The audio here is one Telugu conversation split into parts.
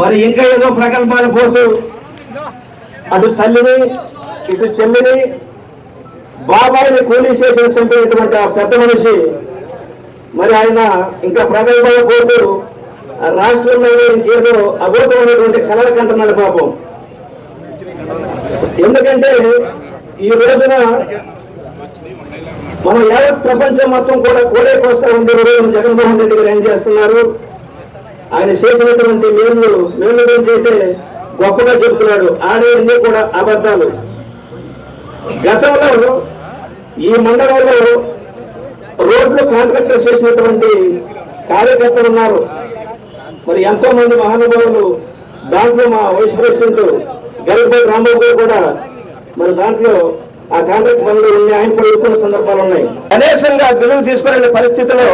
మరి ఇంకా ఏదో ప్రకల్పాలు పోతూ అటు తల్లిని ఇటు చెల్లిని బాబాయిని కూలీ చేసి చంపినటువంటి ఆ పెద్ద మనిషి మరి ఆయన ఇంకా ప్రగల్భాలు పోతూ ఆ రాష్ట్రంలో ఇంకేదో అభూతమైనటువంటి కలర్ కంటున్నాడు పాపం. ఎందుకంటే ఈ రోజున మనం యావత్ ప్రపంచం మొత్తం కూడా కోడే కోస్తా ఉండే రోజు జగన్మోహన్ రెడ్డి గారు ఏం చేస్తున్నారు? ఆయన చేసినటువంటి మేలు మేలు గురించి అయితే గొప్పగా చెప్తున్నాడు. ఆడేవన్నీ కూడా అబద్ధాలు. గతంలో ఈ మండలంలో రోడ్లు కాంట్రాక్టర్ చేసినటువంటి కార్యకర్తలు ఉన్నారు. మరి ఎంతో మంది మహానుభావులు దాంట్లో మా వైస్ ప్రెసిడెంట్ గరిపల్లి రాంబాబు గారు కూడా మరి దాంట్లో ఆ కాంట్రాక్ట్ పనులు ఆయన కూడా ఎక్కువ సందర్భాలు ఉన్నాయి. కనీసంగా బిల్లులు తీసుకునే పరిస్థితిలో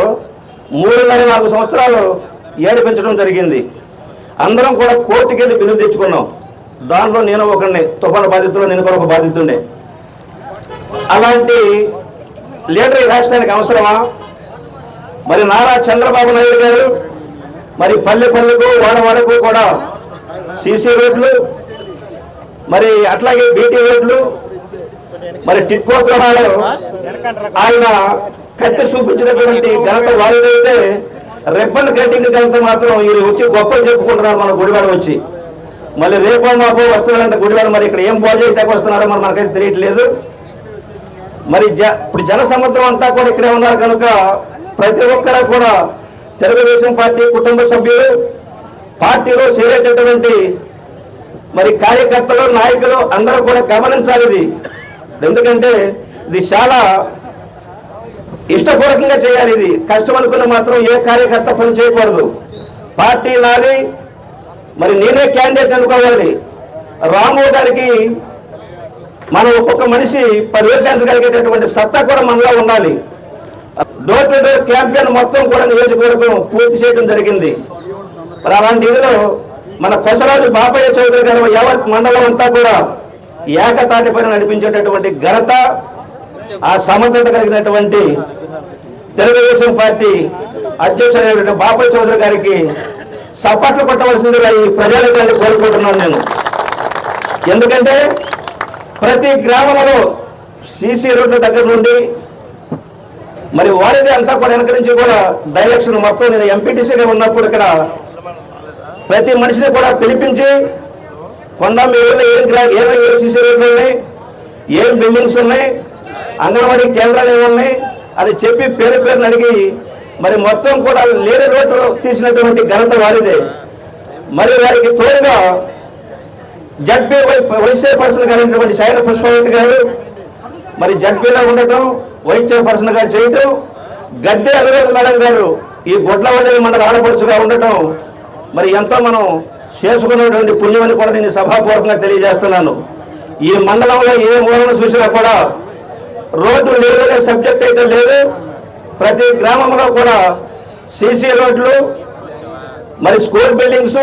మూడున్నర నాలుగు సంవత్సరాలు ఏడిపించడం జరిగింది. అందరం కూడా కోర్టుకి వెళ్ళి బిల్లులు తెచ్చుకున్నాం. దానిలో నేను ఒకరిని తుఫాను బాధితులు నేను కూడా ఒక బాధితుండే అలాంటి లీడర్ ఈ రాష్ట్రానికి అవసరమా? మరి నారా చంద్రబాబు నాయుడు గారు మరి పల్లె పల్లెకు వాడ వాడకు కూడా సీసీ రోడ్లు మరి అట్లాగే బీటీ రోడ్లు మరి టిట్కో గ్రహాలు ఆయన కట్టి చూపించినటువంటి ఘనత వారిదైతే రిబ్బన్ కటింగ్ కంటే మాత్రం వీరు వచ్చి గొప్పలు చెప్పుకుంటున్నారు మన గుడివాడ వచ్చి. మళ్ళీ రేపో మాపో వస్తున్నారంటే గుడివాడ మరి ఇక్కడ ఏం బాగు వస్తున్నారో మరి మనకైతే తెలియట్లేదు. మరి జ ఇప్పుడు జన సముద్రం అంతా కూడా ఇక్కడే ఉన్నారు కనుక ప్రతి ఒక్కరూ కూడా తెలుగుదేశం పార్టీ కుటుంబ సభ్యులు పార్టీలో చేరేటటువంటి మరి కార్యకర్తలు నాయకులు అందరూ కూడా గమనించాలి ఇది. ఎందుకంటే ఇది చాలా ఇష్టపూర్వకంగా చేయాలి ఇది. కష్టం అనుకున్న మాత్రం ఏ కార్యకర్త పని చేయకూడదు. పార్టీ నాది మరి నేనే క్యాండిడేట్ అనుకోవాలి. రాము గారికి మనం ఒక్కొక్క మనిషి పర్యటించగలిగేటటువంటి సత్తా కూడా మనలో ఉండాలి. డోర్ టు డోర్ క్యాంపెయిన్ మొత్తం కూడా నియోజకవర్గం పూర్తి చేయడం జరిగింది. మరి అలాంటి ఇదిలో మన కొసరాజు బాపయ్య చౌదరి గారు ఎవరి మండలం అంతా కూడా ఏకతాటి పైన నడిపించేటటువంటి ఘనత ఆ సమర్థత కలిగినటువంటి తెలుగుదేశం పార్టీ అధ్యక్షుడైనటువంటి బాపయ్య చౌదరి గారికి సపట్లు కొట్టవలసిందిగా ఈ ప్రజానికాన్ని కోరుకుంటున్నాను నేను. ఎందుకంటే ప్రతి గ్రామంలో సీసీ రోడ్ల దగ్గర నుండి మరి వారిది అంతా కూడా వెనక నుంచి కూడా డైరెక్షన్ మొత్తం నేను ఎంపీటీసీగా ఉన్నప్పుడు ఇక్కడ ప్రతి మనిషిని కూడా పిలిపించి కొండ మీ ఊళ్ళో ఏం గ్రా సీసీ రోడ్లు ఉన్నాయి ఏం బిల్డింగ్స్ ఉన్నాయి అంగన్వాడీ కేంద్రాలు ఏమున్నాయి అని చెప్పి పేరు పేరుని అడిగి మరి మొత్తం కూడా లేని రోడ్లు తీసినటువంటి ఘనత వారిదే. మరి వారికి తోడుగా జడ్పీ వైస్ చైర్పర్సన్ గారైనటువంటి శైల పుష్పవతి గారు మరి జడ్పీలో ఉండటం వైస్ చైర్పర్సన్ గారు చేయటం గద్దె అనురాధ మేడం గారు ఈ గొడ్లవల్లి మండల ఆడపడుచుగా ఉండటం మరి ఎంతో మనం చేసుకున్నటువంటి పుణ్యమని కూడా నేను సభాపూర్వకంగా తెలియజేస్తున్నాను. ఈ మండలంలో ఏ మూలన చూసినా కూడా రోడ్డు లేదనే సబ్జెక్ట్ అయితే లేదు. ప్రతి గ్రామంలో కూడా సీసీ రోడ్లు మరి స్కూల్ బిల్డింగ్స్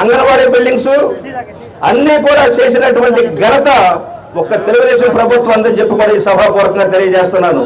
అంగన్వాడీ బిల్డింగ్స్ అన్నీ కూడా చేసినటువంటి ఘనత ఒక్క తెలుగుదేశం ప్రభుత్వం అందని చెప్పి కూడా ఈ సభాపూర్వకంగా తెలియజేస్తున్నాను.